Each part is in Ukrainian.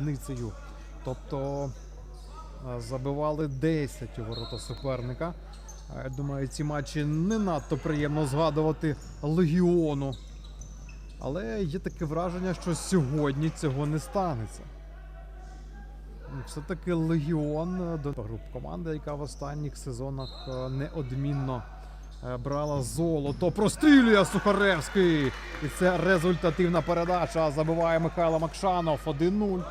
різницею. Тобто е, забивали 10 у ворота суперника. Я думаю, ці матчі не надто приємно згадувати легіону. Але є таке враження, що сьогодні цього не станеться. Все-таки Легіон е, до груп команди, яка в останніх сезонах е, неодмінно е, брала золото. Прострілює Сухаревський. І це результативна передача. Забиває Михайло Макшанов 1-0.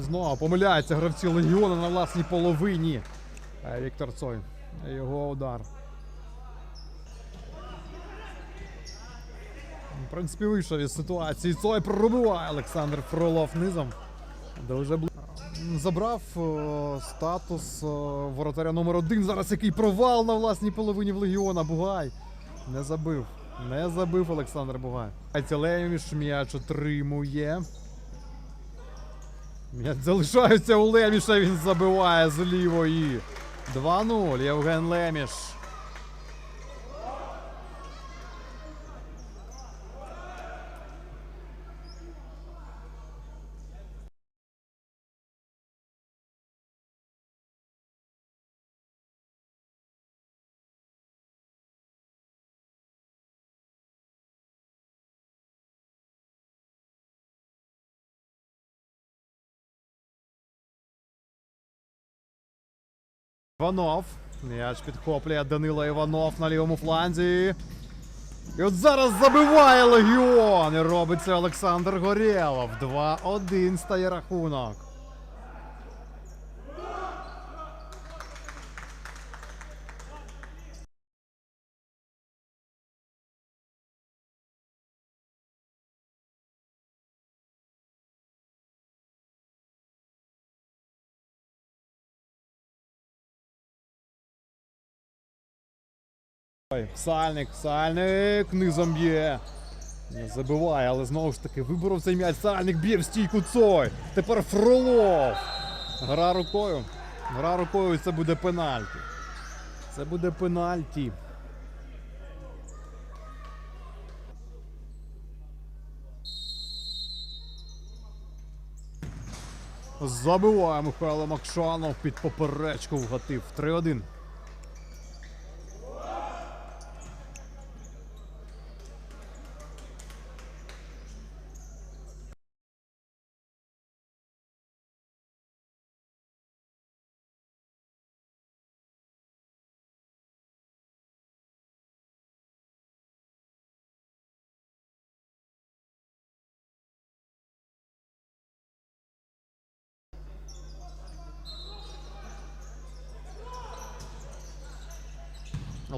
Знову помиляються гравці Легіону на власній половині. Е, Віктор Цой. Його удар. В принципі, вийшов із ситуації. Цой пробиває Олександр Фролов низом. Дуже бли... Забрав е, статус е, воротаря номер один. Зараз який провал на власній половині в Легіона. Бугай. Не забив. Не забив Олександр Бугай. Леміш м'яч отримує. М'яч залишається у Леміша, він забиває з лівої. 2-0. Євген Леміш. Іванов. М'яч підхоплює Данила Іванов на лівому фланзі. І от зараз забиває Легіон. І робить це Олександр Горєлов. 2-1 стає рахунок. Сальник, сальник, низом б'є. Не забиває, але знову ж таки виборов цей м'яч. Сальник б'є стійку Цой. Тепер Фролов. Гра рукою. Гра рукою і це буде пенальті. Це буде пенальті. Забиває Михайло Макшанов під поперечку вгатив. 3-1.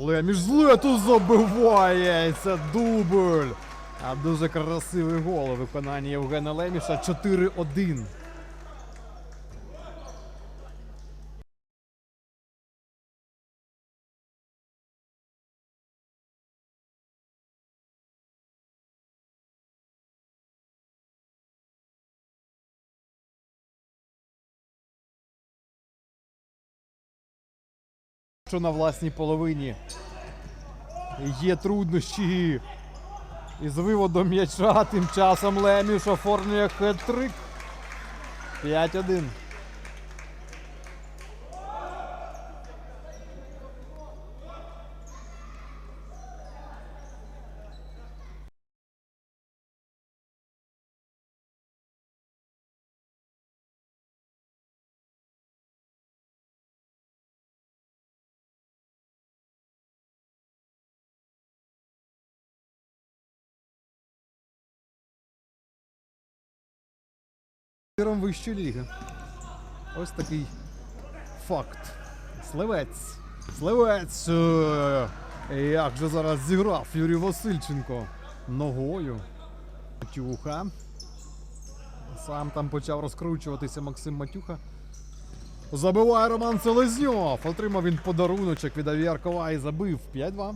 Леміш між злету забиває. Дубль. А дуже красивий гол у виконанні Євгена Леміша 4-1. Що на власній половині є труднощі із виводом м'яча. Тим часом Леміш оформлює хет-трик. 5-1. Вищої ліги. Ось такий факт. Сливець. Сливець. Е, Як же зараз зіграв Юрій Васильченко ногою. Тюха. Сам там почав розкручуватися Максим Матюха. Забиває Роман Селезньов. Отримав він подаруночок від Авіаркова і забив 5-2.